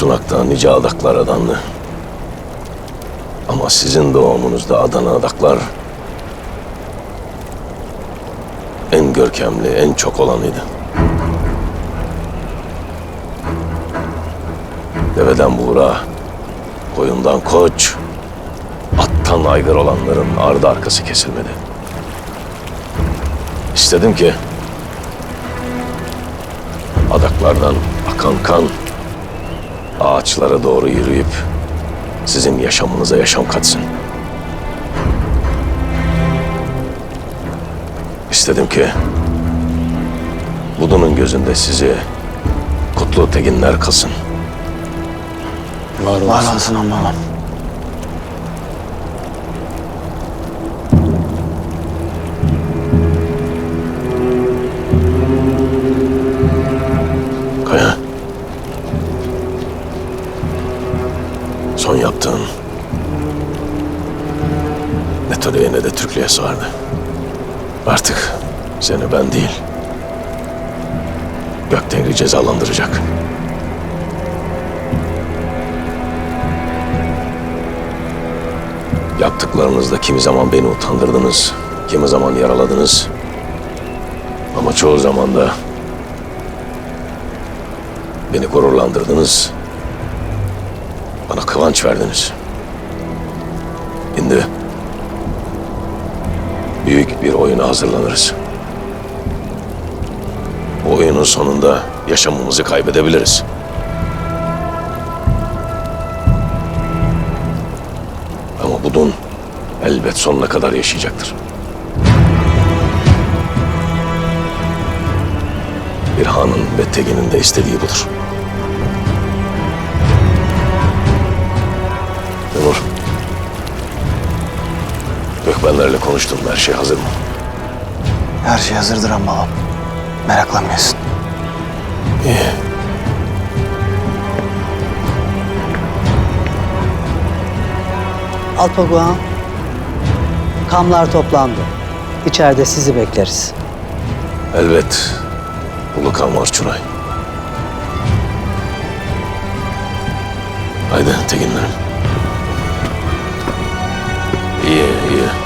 Sunak'ta nice adaklar adanlı. Ama sizin doğumunuzda Adana adaklar en görkemli, en çok olanıydı. Deveden buğra, koyundan koç, attan aygır olanların ardı arkası kesilmedi. İstedim ki adaklardan akan kan ağaçlara doğru yürüyüp sizin yaşamınıza yaşam katsın. İstedim ki Budun'un gözünde sizi kutlu teginler kılsın. Var Var olsun babam. Son yaptığın ne Töre'ye ne de Türklüğe sardı. Artık seni ben değil, Göktengri cezalandıracak. Yaptıklarınızda kimi zaman beni utandırdınız, kimi zaman yaraladınız. Ama çoğu zaman da Beni gururlandırdınız. Kıvanç verdiniz. Şimdi büyük bir oyuna hazırlanırız. Bu oyunun sonunda yaşamımızı kaybedebiliriz. Ama Budun elbet sonuna kadar yaşayacaktır. Bir hanın ve teginin de istediği budur. Gökbenlerle konuştum. Her şey hazır mı? Her şey hazırdır ama babam. Meraklanmıyorsun. İyi. Alpaguan, kamlar toplandı. İçeride sizi bekleriz. Elbet. Ulukan var Çunay. Haydi Teginlerim. İyi, iyi. İyi.